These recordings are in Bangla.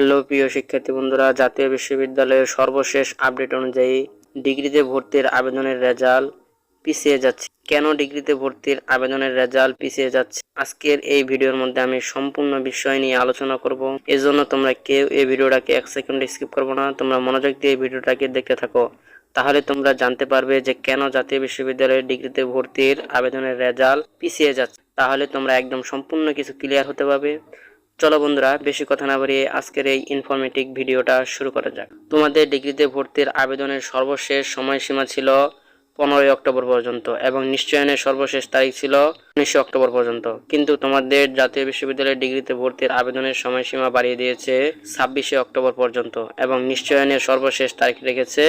হ্যালো, প্রিয় শিক্ষার্থী বন্ধুরা, জাতীয় বিশ্ববিদ্যালয়ের সর্বশেষ আপডেট অনুযায়ী ডিগ্রিতে ভর্তির আবেদনের রেজাল্ট পিছিয়ে যাচ্ছে। কেন ডিগ্রিতে ভর্তির আবেদনের রেজাল্ট পিছিয়ে যাচ্ছে? আজকের এই ভিডিওর মধ্যে আমি সম্পূর্ণ বিষয় নিয়ে আলোচনা করব। এজন্য তোমরা কেউ এই ভিডিওটাকে এক সেকেন্ড স্কিপ করব না, তোমরা মনোযোগ দিয়ে ভিডিওটাকে দেখতে থাকো। তাহলে তোমরা জানতে পারবে যে কেন জাতীয় বিশ্ববিদ্যালয়ের ডিগ্রিতে ভর্তির আবেদনের রেজাল্ট পিছিয়ে যাচ্ছে। তাহলে তোমরা একদম সম্পূর্ণ কিছু ক্লিয়ার হতে পারবে। চলো বন্ধুরা, বেশি কথা না বাড়িয়ে আজকের এই ইনফরমেটিভ ভিডিওটা শুরু করা যাক। তোমাদের ডিগ্রিতে ভর্তির আবেদনের সর্বশেষ সময়সীমা ছিল পনেরোই অক্টোবর পর্যন্ত এবং নিশ্চয়নের সর্বশেষ তারিখ ছিল উনিশে অক্টোবর পর্যন্ত। কিন্তু তোমাদের জাতীয় বিশ্ববিদ্যালয়ের ডিগ্রিতে ভর্তির আবেদনের সময়সীমা বাড়িয়ে দিয়েছে ছাব্বিশে অক্টোবর পর্যন্ত এবং নিশ্চয়নের সর্বশেষ তারিখ রেখেছে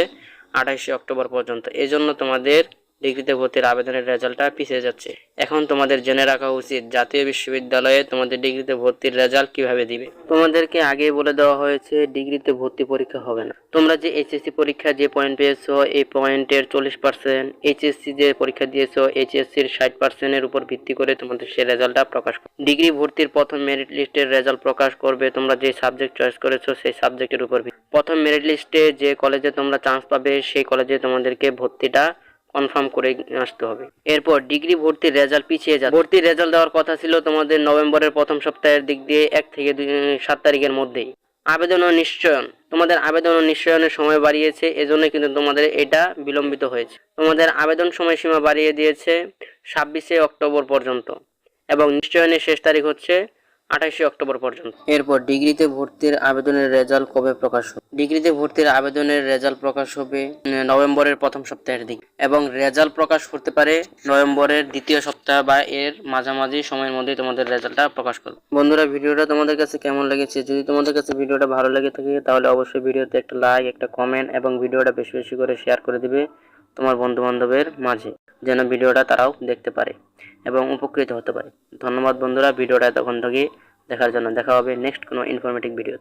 আঠাশে অক্টোবর পর্যন্ত। এই জন্য তোমাদের ডিগ্রিতে ভর্তির আবেদনের রেজাল্টটা পিছিয়ে যাচ্ছে। এখন তোমাদের জেনে রাখা উচিত, জাতীয় বিশ্ববিদ্যালয়ে তোমাদের ডিগ্রিতে ভর্তির রেজাল্ট কীভাবে দিবে। তোমাদেরকে আগে বলে দেওয়া হয়েছে, ডিগ্রিতে ভর্তি পরীক্ষা হবে না। তোমরা যে এইচএসসি পরীক্ষা যে পয়েন্ট পেয়েছ, এই পয়েন্টের চল্লিশ পার্সেন্ট এইচএসসি যে পরীক্ষা দিয়েছ, এইচএসসির ষাট পার্সেন্টের উপর ভিত্তি করে তোমাদের সেই রেজাল্টটা প্রকাশ করবে। ডিগ্রি ভর্তির প্রথম মেরিট লিস্টের রেজাল্ট প্রকাশ করবে, তোমরা যে সাবজেক্ট চয়েস করেছ, সেই সাবজেক্টের উপর প্রথম মেরিট লিস্টে যে কলেজে তোমরা চান্স পাবে, সেই কলেজে তোমাদেরকে ভর্তিটা কনফার্ম করে আসতে হবে। এরপর ডিগ্রি ভর্তির রেজাল্ট পিছিয়ে যাবে ভর্তির রেজাল্ট দেওয়ার কথা ছিল তোমাদের নভেম্বরের প্রথম সপ্তাহের দিক দিয়ে এক থেকে সাত তারিখের মধ্যেই। আবেদন ও নিশ্চয়ন। তোমাদের আবেদন ও নিশ্চয়নের সময় বাড়িয়েছে এজন্য কিন্তু তোমাদের এটা বিলম্বিত হয়েছে। তোমাদের আবেদন সময়সীমা বাড়িয়ে দিয়েছে ছাব্বিশে অক্টোবর পর্যন্ত। এবং নিশ্চয়নের শেষ তারিখ হচ্ছে আঠাশে অক্টোবর পর্যন্ত। এরপর ডিগ্রিতে ভর্তির আবেদনের রেজাল্ট কবে প্রকাশ হবে? ডিগ্রিতে ভর্তির আবেদনের রেজাল্ট প্রকাশ হবে নভেম্বরের প্রথম সপ্তাহের দিকে। এবং রেজাল্ট প্রকাশ করতে পারে নভেম্বরের দ্বিতীয় সপ্তাহ বা এর মাঝামাঝি সময়ের মধ্যে তোমাদের রেজাল্টটা প্রকাশ করবে। বন্ধুরা, ভিডিওটা তোমাদের কাছে কেমন লেগেছে? যদি তোমাদের কাছে ভিডিওটা ভালো লেগে থাকে, তাহলে অবশ্যই ভিডিওতে একটা লাইক একটা কমেন্ট এবং ভিডিওটা বেশি বেশি করে শেয়ার করে দিবে তোমার বন্ধু বান্ধবের মাঝে। যেন ভিডিওটা তারাও দেখতে পারে এবং উপকৃত হতে পারে। ধন্যবাদ বন্ধুরা, ভিডিওটা তখন থেকে দেখার জন্য। দেখা হবে নেক্সট কোনো ইনফরমেটিভ ভিডিও